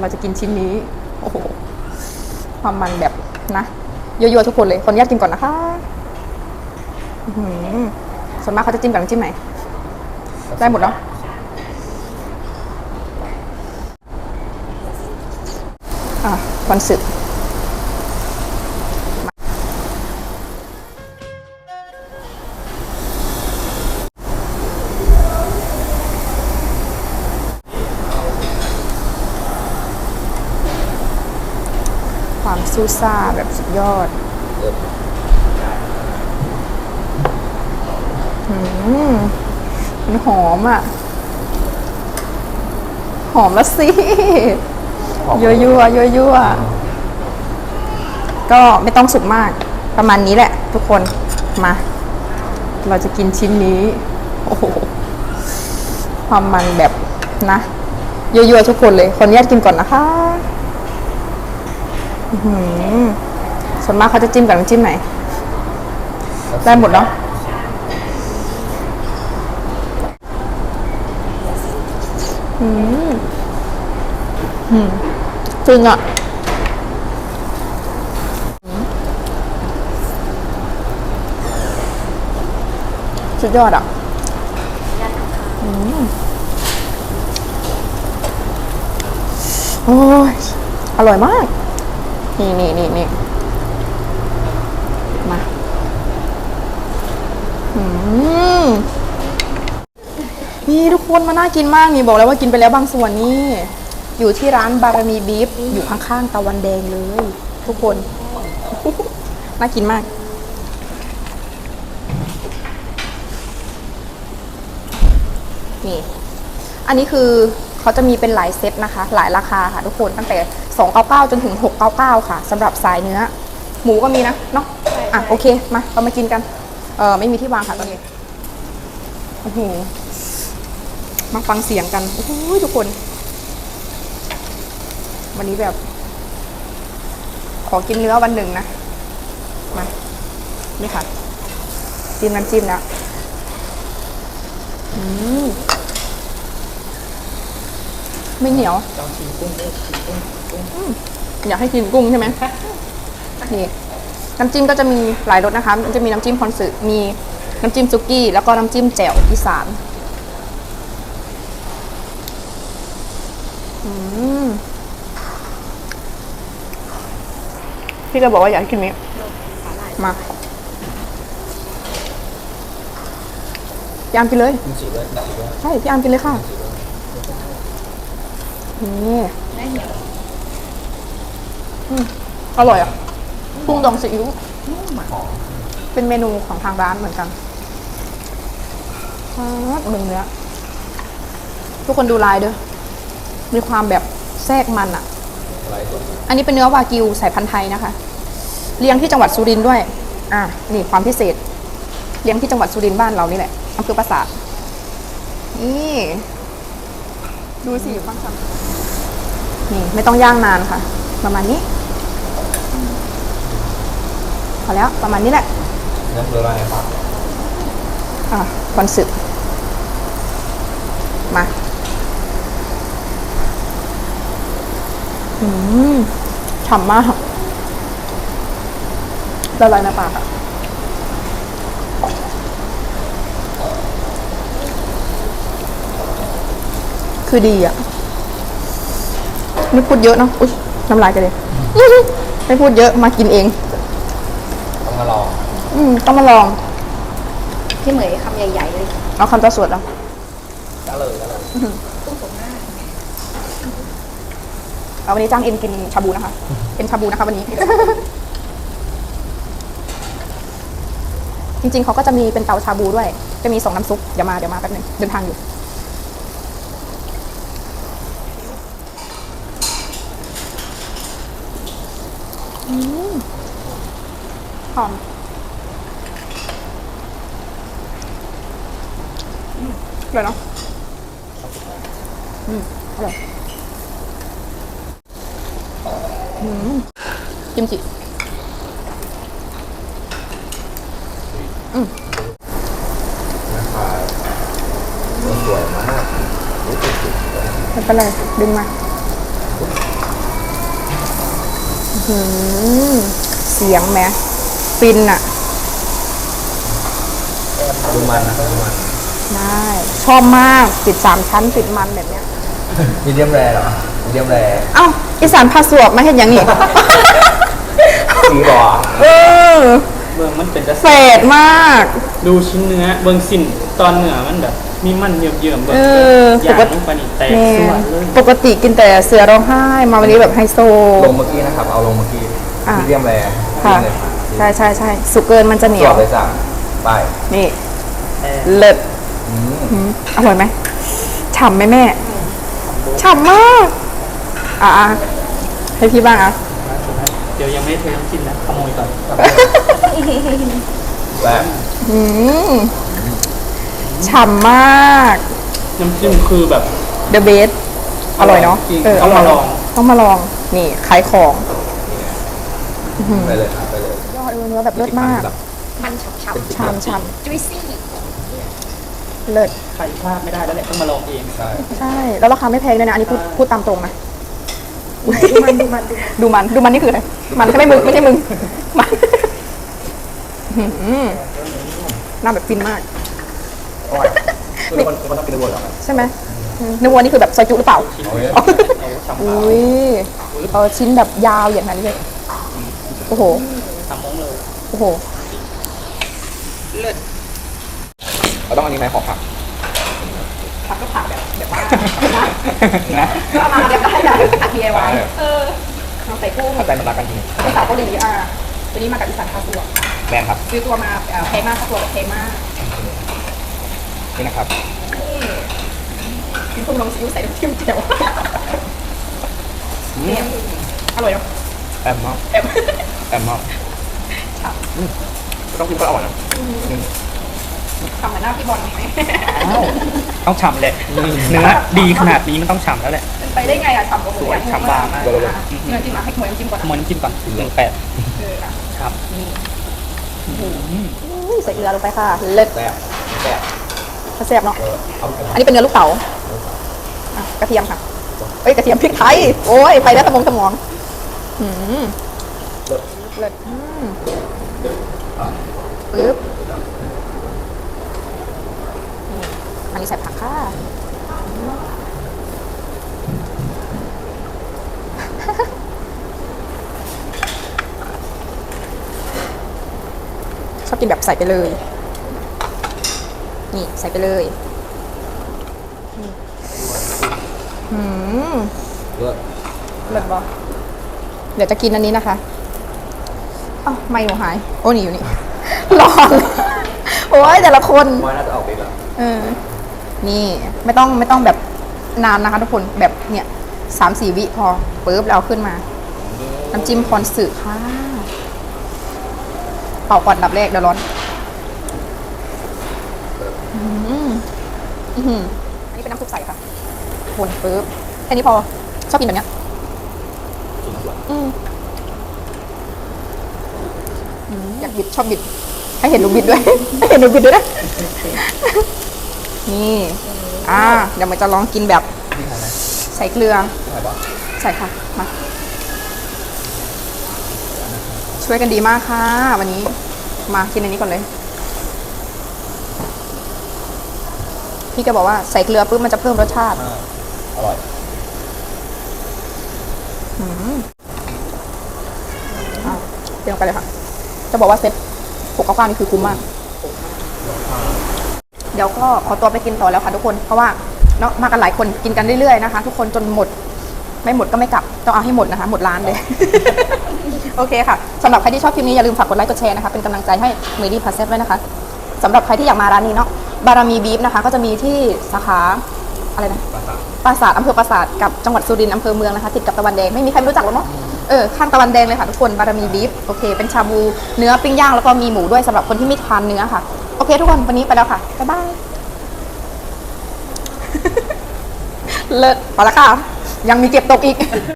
เราจะกินชิ้นนี้ โอ้โห ความมันแบบนะเยอะๆทุกคนเลย คนแยกกินก่อนนะคะส่วนมากเขาจะจิ้มกับน้ำจิ้มไหน ได้หมดแล้วอะคอนสึก ซูซ่าแบบสุดยอดอืมมันหอมอะ หอมแล้วสิยั่วยั่วยั่วยั่วก็ไม่ต้องสุกมาก ประมาณนี้แหละ ทุกคน มา เราจะกินชิ้นนี้ โอ้โห ความมันแบบนะยั่วยั่วทุกคนเลย คนแยกกินก่อนนะคะอื้อหือ ส่วนมากเขาจะจิ้มกับน้ำจิ้มไหน ได้หมดเนาะอืมอืมจริงอะสุดยอดอะอืมโอ้ยอร่อยมาก นี่นี่นี่นี่มาอืมนี่ทุกคนมาน่ากินมากนี่บอกแล้วว่ากินไปแล้วบางส่วนนี่ อยู่ที่ร้านบารมีบีฟอยู่ข้างๆตะวันแดงเลย ทุกคน น่ากินมาก นี่ อันนี้คือเขาจะมีเป็นหลายเซตนะคะ หลายราคาค่ะทุกคนตั้งแต่ 299 จนถึง 699 ค่ะสำหรับสายเนื้อ หมูก็มีนะเนาะอะโอเคมาเรามากินกันเออไม่มีที่วางค่ะตอนนี้โอ้โหมาฟังเสียงกันโอ้โหทุกคน วันนี้แบบ ขอกินเนื้อวันหนึ่งนะมานี่ค่ะ จิ้มน้ำจิ้มแล้วอืม ไม่เหนียวอยากให้กินกุ้งใช่ไหมนี่น้ำจิ้มก็จะมีหลายรสนะคะมันจะมีน้ำจิ้มคอนสึมีน้ำจิ้มซุกี้ แล้วก็น้ำจิ้มแจ่วอีสานพี่ก็บอกว่าอยากกินนี้ มาพี่อามกินเลยมีสีด้วยมีสีด้วยใช่ พี่อามกินเลยค่ะ นี่อืมอร่อยอะกุ้งดองซีอิ๊วเป็นเมนูของทางร้านเหมือนกันครับมึงเนื้อทุกคนดูลายเด้อมีความแบบแทรกมันอะอะไรตัวอันนี้เป็นเนื้อวากิวสายพันธุ์ไทยนะคะ เลี้ยงที่จังหวัดสุรินทร์ด้วย อะนี่ความพิเศษ เลี้ยงที่จังหวัดสุรินทร์บ้านเรานี่แหละอำเภอปราสาทนี่ ดูสิอยู่ข้างซ้ำ นี่ไม่ต้องย่างนานค่ะ ประมาณนี้ พอแล้วประมาณนี้แหละน้ำเกลืออะไรครับอะคอนสึมาอืมฉ่ำมากละลายในปากอะคือดีอะ ไม่พูดเยอะเนาะอุ๊ยน้ำลายกันเลย ไม่พูดเยอะมากินเอง ต้องมาลองอืมต้องมาลองพี่เหมยคำใหญ่ๆเลยเอาคำตาสวดเอาก็เลยก็เลยเอาวันนี้จ้างเอ็นกินชาบูนะคะเอ็นชาบูนะคะวันนี้ จริงๆเขาก็จะมีเป็นเตาชาบูด้วย จะมีสองน้ำซุป เดี๋ยวมาเดี๋ยวมาแป๊บหนึงเดินทางอยู่ หอมอืมอร่อยเนาะอืมอร่อยอืมกิมจินะคะสวยมากรู้สึกสวยไม่เป็นไรดึงมาหือเสียงแหม ฟินอะดูมันนะดูมันได้ชอบมากติดสามชั้นติดมันแบบเนี้ยมีเดียมแรเหรอมีเดียมแรเอ้าอีสานพาสวบมาเห็นอย่างนี้สีหรอเออเบิ่งมันเป็นจะเศษมาก ดูชิ้นเนื้อเบิ่งสิ้นตอนเนื้อมันแบบมีมันเยิ่มๆเบิ่งเอออย่างปกติลงไปนี่แตกแม่สวยเลยปกติกินแต่เสือร้องไห้มาวันนี้แบบไฮโซ ลงเมื่อกี้นะครับ เอาลงเมื่อกี้อะมีเดียมแรค่ะเลย ใช่ใช่ใช่สุกเกินมันจะเหนีสยวดเลยสั่งไปนี่แต่เลิศอืมอืมอร่อยไหมฉ่ำไหมแม่ฉ่ำมากอะอะให้พี่บ้างอะเดี๋ยวยังไม่เทน้ำจิ้มนะขโมยก่อนแบบอืมฉ่ำมาก น้ำจิ้มคือแบบ The best อร่อยเนาะจริงเออต้องมาร่ยลอง ต้องมาลองนี่ขายของ ไปเลยครับไป เลยยอดเออเนื้อแบบเลิศมาก มันฉ่ำเป็นฉ่ำฉ่ๆจุยซี่ำเลิศใครพลาดไม่ได้แล้วแหละต้องมาลองเองใช่ใช่ แล้วราคาไม่แพงด้วยนะ อันนี้พูดพูดตามตรงนะดูมันดูมันดูมันดูมันดูมันนี่คืออะไรมันไม่ใช่มึงไม่ใช่มึงมันอื้อหือหน้าแบบฟินมากอร่อยคือคนคนต้องกินในบัวเหรอใช่ไหมอืมเนื้อวัวนี่คือแบบซอยจุหรือเปล่าเอาเลยเอาฉ่ำอุ้ยเออชิ้นแบบยาวอย่างนั้นเลยโอ้โห ฉ่ำมงเลยโอ้โหเราต้องอันนี้ไหมขอผักผักก็ผักแบบแบบว่านะก็เอามาแบบได้แบบผัก DIY เออเอาใส่กุ้งเข้าใจมันรักกันจริงเป็นสาวเกาหลีอะตัวนี้มากับอีสานคาสัวแมนครับซื้อตัวมาเอ่อแพงมากค่าตัวแบบแพงมากนี่นะครับกินส้มลงซิ้วใส่น้ำจิ้มเจียวเนี่ยอร่อยเนาะแอมมากแบบแอมมาก อืมต้องกินก็อร่อยนะทำเหมือนหน้าพี่บอลไหมต้องฉ่ำแหละเนื้อดีขนาดนี้มันต้องฉ่ำแล้วแหละ เป็นไปได้ไงอะฉ่ำกว่าหมูสวยฉ่ำบางมากเนื้อจิ้มมาให้หมวยน้ำจิ้มก่อนขโมยน้ำจิ้มก่อนหนึ่งแปดเอออะครับอุ้ยใส่เกลือลงไปค่ะ เลิศแซ่บแซ่บแซ่บเนาะเออเอาไปอันนี้เป็นเนื้อลูกเต๋าอะกระเทียมค่ะเอ้ยกระเทียมพริกไทย โอ้ยไปแล้วสมองสมองหืมเลิศอืม ปึ๊บนี่อันนี้ใส่ผักค่ะ ชอบกินแบบใส่ไปเลย นี่ใส่ไปเลยอืมเลือดเลิศบอเดี๋ยวจะกินอันนี้นะคะ อ้าวไม่หนูหาย โอ้นี่อยู่นี่ ร้อนโอ้ยแต่ละคนมอยน่าจะออกไปแล้วเออนี่ไม่ต้องไม่ต้องแบบนานนะคะทุกคนแบบเนี่ยสามสี่วิพอปุ๊บแล้วเอาขึ้นมา น้ำจิ้มพรสึค่ะเป่าก่อนดับแรกเดี๋ยวร้อนอืมอือหืออันนี้เป็นน้ำซุปใสค่ะคนปุ๊บแค่นี้พอชอบกินแบบเนี้ย อืม อืมอยากบิดชอบบิด ให้เห็นหนูบิดด้วย ให้เห็นหนูบิดด้วยนะนี่อ่าเดี๋ยวมันจะลองกินแบบพี่ทานไหมใส่เกลือพี่ทานปะใส่ค่ะมาช่วยกันดีมากค่ะ วันนี้มากินอันนี้ก่อนเลย พี่ก็บอกว่าใส่เกลือปุ๊บมันจะเพิ่มรสชาติอ่าอร่อยอืมอะเตรียมกันเลยค่ะ จะบอกว่าเซ็ตหกเก้าเก้านี่คือคุ้มมาก เดี๋ยวก็ขอตัวไปกินต่อแล้วค่ะทุกคน เพราะว่าเนาะมากันหลายคนกินกันเรื่อยๆนะคะ ทุกคนจนหมด ไม่หมดก็ไม่กลับ ต้องเอาให้หมดนะคะ หมดร้านเลย โอเคค่ะสำหรับใครที่ชอบคลิปนี้อย่าลืมฝากกดไลค์กดแชร์นะคะ เป็นกำลังใจให้เมดี้พาเซฟไว้นะคะสำหรับใครที่อยากมาร้านนี้เนาะบารมีบีฟนะคะ ก็จะมีที่สาขาอะไรนะปลาสักปราสาทอำเภอปราสาทกับจังหวัดสุรินทร์อำเภอเมืองนะคะติดกับตะวันแดงไม่มีใครไม่รู้จักหรอกเนาะ เออข้างตะวันแดงเลยค่ะทุกคนบารมีบีฟโอเค เป็นชาบูเนื้อปิ้งย่างแล้วก็มีหมูด้วยสำหรับคนที่ไม่ทานเนื้อค่ะ โอเค ทุกคนวันนี้ไปแล้วค่ะบ๊ายบายเลิศไปแล้วค่ะยังมีเก็บตกอีก